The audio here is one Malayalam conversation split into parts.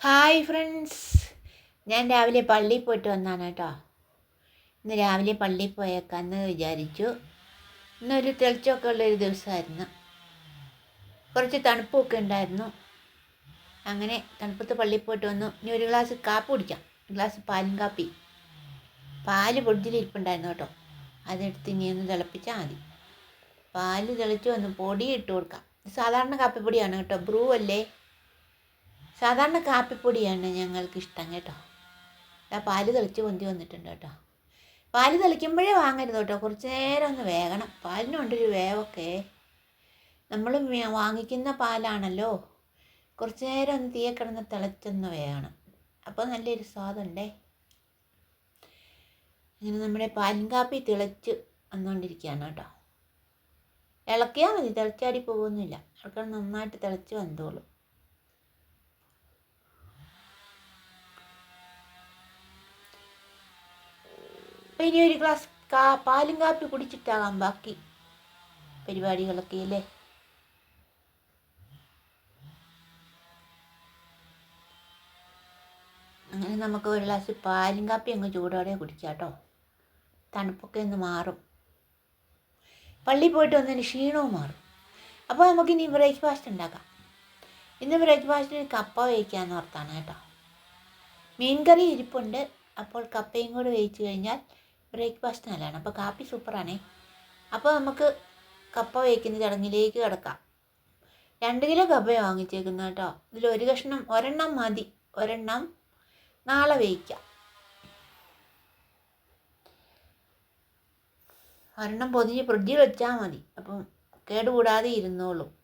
ഹായ് ഫ്രണ്ട്സ് ഞാൻ രാവിലെ പള്ളിയിൽ പോയിട്ട് വന്നാണ് കേട്ടോ. ഇന്ന് രാവിലെ പള്ളിയിൽ പോയേക്കാന്ന് വിചാരിച്ചു. ഇന്നൊരു തെളിച്ചമൊക്കെ ഉള്ളൊരു ദിവസമായിരുന്നു. കുറച്ച് തണുപ്പൊക്കെ ഉണ്ടായിരുന്നു. അങ്ങനെ തണുപ്പത്ത് പള്ളിയിൽ പോയിട്ട് വന്നു. ഇനി ഒരു ഗ്ലാസ് കാപ്പി കുടിക്കാം. ഒരു ഗ്ലാസ് പാലും കാപ്പി. പാൽ പൊടിച്ചിലിരിപ്പുണ്ടായിരുന്നു കേട്ടോ. അതെടുത്ത് ഇനി ഒന്ന് തിളപ്പിച്ചാൽ മതി. പാൽ തിളച്ച് വന്ന് പൊടി ഇട്ട് കൊടുക്കാം സാധാരണ കാപ്പിപ്പൊടിയാണ് കേട്ടോ. ബ്രൂ അല്ലേ? സാധാരണ കാപ്പിപ്പൊടിയാണ് ഞങ്ങൾക്ക് ഇഷ്ടം കേട്ടോ. ആ പാൽ തെളിച്ച് പൊന്തി വന്നിട്ടുണ്ട് കേട്ടോ. പാൽ തെളിക്കുമ്പോഴേ വാങ്ങരുത് കേട്ടോ. കുറച്ച് നേരം ഒന്ന് വേകണം. പാലിനുണ്ടൊരു വേവൊക്കെ. നമ്മൾ വാങ്ങിക്കുന്ന പാലാണല്ലോ. കുറച്ച് നേരം ഒന്ന് തീയെ കിടന്ന് തിളച്ചൊന്ന് വേകണം. അപ്പോൾ നല്ലൊരു സ്വാദുണ്ടേ ഇങ്ങനെ നമ്മുടെ പാലും കാപ്പി തിളച്ച് വന്നുകൊണ്ടിരിക്കുകയാണ് കേട്ടോ. ഇളക്കിയാൽ മതി. തിളച്ചാടി പോകുന്നില്ല ഇളക്കാൻ നന്നായിട്ട് തിളച്ച് വന്നോളും. ഇനി ഒരു ഗ്ലാസ് കാ പാലും കാപ്പി കുടിച്ചിട്ടാകാം ബാക്കി പരിപാടികളൊക്കെ അല്ലേ? അങ്ങനെ നമുക്ക് ഒരു ഗ്ലാസ് പാലും കാപ്പി അങ്ങ് ചൂടോടെ കുടിക്കാം തണുപ്പൊക്കെ ഒന്ന് മാറും. പള്ളി പോയിട്ട് വന്നതിന് ക്ഷീണവും മാറും. അപ്പോൾ നമുക്കിനി ബ്രേക്ക്ഫാസ്റ്റ് ഉണ്ടാക്കാം. ഇന്ന് ബ്രേക്ക്ഫാസ്റ്റിന് കപ്പ വേവിക്കാമെന്ന് ഓർത്താണ് കേട്ടോ. മീൻ കറി ഇരിപ്പുണ്ട്. അപ്പോൾ കപ്പയും കൂടെ വേവിച്ച് കഴിഞ്ഞാൽ ബ്രേക്ക്ഫാസ്റ്റ് നല്ലതാണ്. അപ്പോൾ കാപ്പി സൂപ്പറാണേ. അപ്പോൾ നമുക്ക് കപ്പ വേവിക്കുന്ന ചടങ്ങിലേക്ക് കിടക്കാം. രണ്ട് കിലോ കപ്പയാണ് വാങ്ങിച്ചേക്കുന്നത് കേട്ടോ. ഇതിൽ ഒരു കഷ്ണം ഒരെണ്ണം മതി. ഒരെണ്ണം നാളെ വേവിക്കാം. ഒരെണ്ണം പൊതിഞ്ഞ് ഫ്രിഡ്ജിൽ വെച്ചാൽ മതി. അപ്പം കേടുകൂടാതെ ഇരുന്നോളൂ.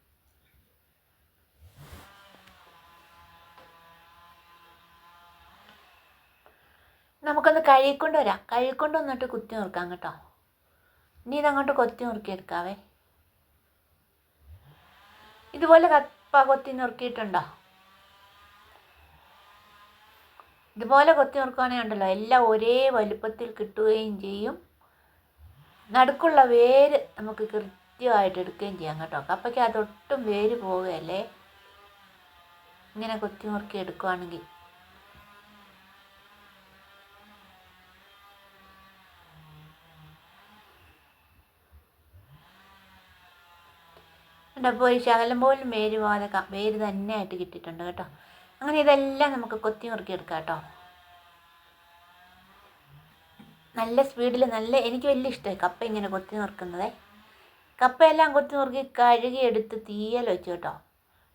നമുക്കൊന്ന് കഴുകിക്കൊണ്ട് വരാം. കഴുകിക്കൊണ്ട് വന്നിട്ട് കുത്തി നോക്കാം കേട്ടോ. ഇനി ഇതങ്ങോട്ട് കൊത്തി നുറുക്കിയെടുക്കാവേ ഇതുപോലെ കപ്പ കൊത്തി നുറുക്കിയിട്ടുണ്ടോ ഇതുപോലെ കൊത്തി നുറുക്കുവാണെങ്കിൽ ഉണ്ടല്ലോ. എല്ലാം ഒരേ വലുപ്പത്തിൽ കിട്ടുകയും ചെയ്യും. നടുക്കുള്ള വേര് നമുക്ക് കൃത്യമായിട്ട് എടുക്കുകയും ചെയ്യാം കേട്ടോ. കപ്പയ്ക്ക് അതൊട്ടും വേര് പോവുകയല്ലേ? ഇങ്ങനെ കൊത്തി നുറുക്കി എടുക്കുവാണെങ്കിൽ. അപ്പോൾ ഒരു ശകലം പോലും വേര് പോലെ വേര് തന്നെ ആയിട്ട് കിട്ടിയിട്ടുണ്ട് കേട്ടോ. അങ്ങനെ ഇതെല്ലാം നമുക്ക് കൊത്തി മുറുക്കിയെടുക്കാം കേട്ടോ. നല്ല സ്പീഡിൽ നല്ല എനിക്ക് വലിയ ഇഷ്ടമായി കപ്പ ഇങ്ങനെ കൊത്തി നുറുക്കുന്നതേ. കപ്പയെല്ലാം കൊത്തി നുറുക്കി കഴുകി എടുത്ത് തീയൽ വെച്ചു കേട്ടോ.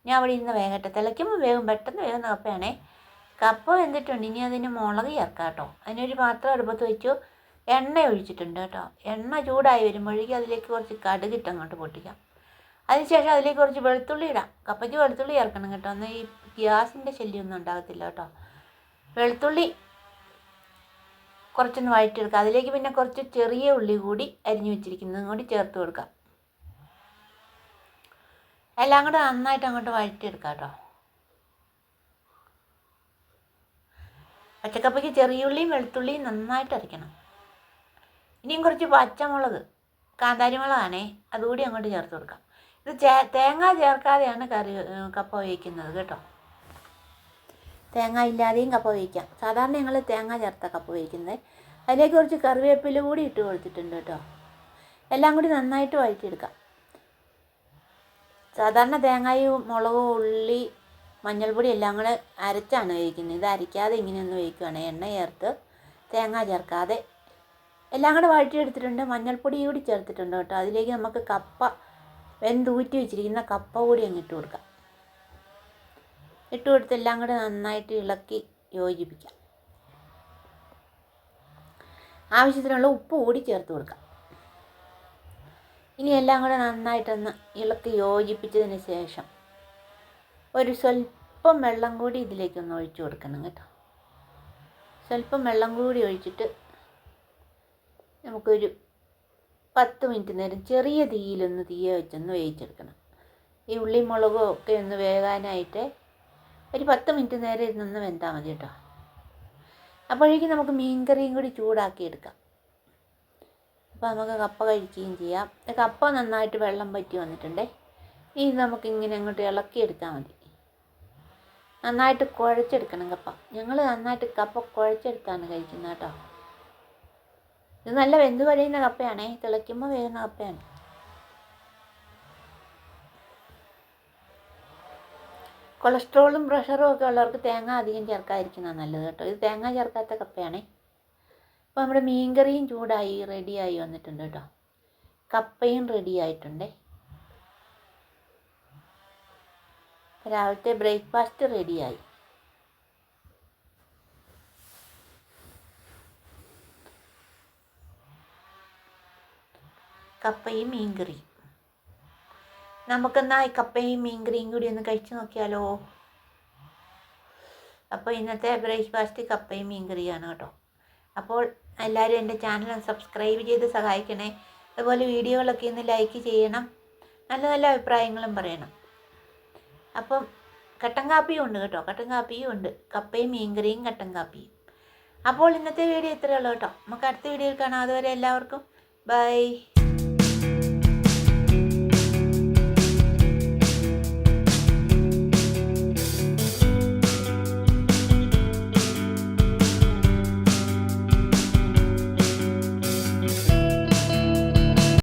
ഞാൻ അവിടെ ഇന്ന് വേഗട്ടെ തിളയ്ക്കുമ്പോൾ വേഗം പെട്ടെന്ന് വേഗം കപ്പയാണേ. കപ്പ വെന്തിട്ടുണ്ട്. ഇനി അതിന് മുളക് ചേർക്കാം കേട്ടോ. അതിനൊരു പാത്രം അടുപ്പത്ത് വെച്ചു. എണ്ണ ഒഴിച്ചിട്ടുണ്ട് കേട്ടോ. എണ്ണ ചൂടായി വരുമ്പോഴേക്കും അതിലേക്ക് കുറച്ച് കടുകിട്ട് അങ്ങോട്ട് പൊട്ടിക്കാം. അതിനുശേഷം അതിലേക്ക് കുറച്ച് വെളുത്തുള്ളി ഇടാം. കപ്പയ്ക്ക് വെളുത്തുള്ളി ചേർക്കണം കേട്ടോ. എന്നാൽ ഈ ഗ്യാസിന്റെ ശല്യമൊന്നും ഉണ്ടാകത്തില്ല കേട്ടോ. വെളുത്തുള്ളി കുറച്ചൊന്ന് വഴറ്റിയെടുക്കുക അതിലേക്ക് പിന്നെ കുറച്ച് ചെറിയ ഉള്ളി കൂടി അരിഞ്ഞു വെച്ചിരിക്കുന്നതും കൂടി ചേർത്ത് കൊടുക്കാം. എല്ലാം കൂടെ നന്നായിട്ട് അങ്ങോട്ട് വഴറ്റിയെടുക്കാം കേട്ടോ. പച്ചക്കപ്പയ്ക്ക് ചെറിയ ഉള്ളിയും വെളുത്തുള്ളിയും നന്നായിട്ട് അരയ്ക്കണം. ഇനിയും കുറച്ച് പച്ചമുളക് കാന്താരിമുളകാണേ അതുകൂടി അങ്ങോട്ട് ചേർത്ത് കൊടുക്കാം. ഇത് ചേ തേങ്ങ ചേർക്കാതെയാണ് കറി കപ്പ വേവിക്കുന്നത് കേട്ടോ. തേങ്ങ ഇല്ലാതെയും കപ്പ വേവിക്കാം. സാധാരണ ഞങ്ങൾ തേങ്ങ ചേർത്ത കപ്പ വേവിക്കുന്നത് അതിലേക്ക് കുറച്ച് കറിവേപ്പില കൂടി ഇട്ട് കൊടുത്തിട്ടുണ്ട് കേട്ടോ. എല്ലാം കൂടി നന്നായിട്ട് വഴറ്റിയെടുക്കാം. സാധാരണ തേങ്ങയും മുളകും ഉള്ളി മഞ്ഞൾപ്പൊടി എല്ലാം കൂടെ അരച്ചാണ് വേവിക്കുന്നത്. ഇത് അരയ്ക്കാതെ ഇങ്ങനെയൊന്ന് വേവിക്കുകയാണ് എണ്ണ ചേർത്ത് തേങ്ങ ചേർക്കാതെ എല്ലാം കൂടെ വഴറ്റിയെടുത്തിട്ടുണ്ട്. മഞ്ഞൾപ്പൊടി കൂടി ചേർത്തിട്ടുണ്ട് കേട്ടോ. അതിലേക്ക് നമുക്ക് കപ്പ വെന്തൂറ്റി വെച്ചിരിക്കുന്ന കപ്പ കൂടി അങ്ങ് ഇട്ട് കൊടുക്കാം. ഇട്ട് കൊടുത്ത് എല്ലാം കൂടെ നന്നായിട്ട് ഇളക്കി യോജിപ്പിക്കാം. ആവശ്യത്തിനുള്ള ഉപ്പ് കൂടി ചേർത്ത് കൊടുക്കാം. ഇനി എല്ലാം കൂടെ നന്നായിട്ടൊന്ന് ഇളക്കി യോജിപ്പിച്ചതിന് ശേഷം ഒരു സ്വല്പം വെള്ളം കൂടി ഇതിലേക്കൊന്ന് ഒഴിച്ചു കൊടുക്കണം കേട്ടോ. സ്വല്പം വെള്ളം കൂടി ഒഴിച്ചിട്ട് നമുക്കൊരു പത്ത് മിനിറ്റ് നേരം ചെറിയ തീയിലൊന്ന് തീയ വെച്ചൊന്ന് വേവിച്ചെടുക്കണം. ഈ ഉള്ളി മുളകും ഒക്കെ ഒന്ന് വേകാനായിട്ട് ഒരു പത്ത് മിനിറ്റ് നേരം ഇരുന്നൊന്ന് വെന്താൽ മതി കേട്ടോ. അപ്പോഴേക്കും നമുക്ക് മീൻ കറിയും കൂടി ചൂടാക്കി എടുക്കാം അപ്പോൾ നമുക്ക് കപ്പ കഴിക്കുകയും ചെയ്യാം. കപ്പ നന്നായിട്ട് വെള്ളം പറ്റി വന്നിട്ടുണ്ടേ. ഇനി നമുക്ക് ഇങ്ങനെ അങ്ങോട്ട് ഇളക്കി എടുത്താൽ മതി. നന്നായിട്ട് കുഴച്ചെടുക്കണം കപ്പ. ഞങ്ങൾ നന്നായിട്ട് കപ്പ കുഴച്ചെടുത്താണ് കഴിക്കുന്നത് കേട്ടോ. ഇത് നല്ല വെന്ത് കഴിയുന്ന കപ്പയാണേ. തിളയ്ക്കുമ്പോൾ വേകുന്ന കപ്പയാണ്. കൊളസ്ട്രോളും പ്രഷറും ഒക്കെ ഉള്ളവർക്ക് തേങ്ങ അധികം ചേർക്കാതിരിക്കുന്നതാണ് നല്ലത് കേട്ടോ. ഇത് തേങ്ങ ചേർക്കാത്ത കപ്പയാണേ. അപ്പോൾ നമ്മുടെ മീൻകറിയും ചൂടായി റെഡിയായി വന്നിട്ടുണ്ട് കേട്ടോ. കപ്പയും റെഡി ആയിട്ടുണ്ടേ രാവിലത്തെ ബ്രേക്ക്ഫാസ്റ്റ് റെഡിയായി. കപ്പയും മീൻകറിയും നമുക്കെന്നാ ഈ കപ്പയും മീൻകറിയും കൂടി ഒന്ന് കഴിച്ചു നോക്കിയാലോ? അപ്പോൾ ഇന്നത്തെ ബ്രേക്ക്ഫാസ്റ്റ് കപ്പയും മീൻകറിയാണ് കേട്ടോ. അപ്പോൾ എല്ലാവരും എന്റെ ചാനൽ സബ്സ്ക്രൈബ് ചെയ്ത് സഹായിക്കണേ. അതുപോലെ വീഡിയോകളൊക്കെ ഒന്ന് ലൈക്ക് ചെയ്യണം. നല്ല നല്ല അഭിപ്രായങ്ങളും പറയണം. അപ്പം കട്ടൻ കാപ്പിയും ഉണ്ട് കേട്ടോ. കട്ടൻ കാപ്പിയും ഉണ്ട്. കപ്പയും മീൻകറിയും കട്ടൻ കാപ്പിയും. അപ്പോൾ ഇന്നത്തെ വീഡിയോ ഇത്രയേ ഉള്ളൂ കേട്ടോ. നമുക്ക് അടുത്ത വീഡിയോയിൽ കാണാം. അതുവരെ എല്ലാവർക്കും ബൈ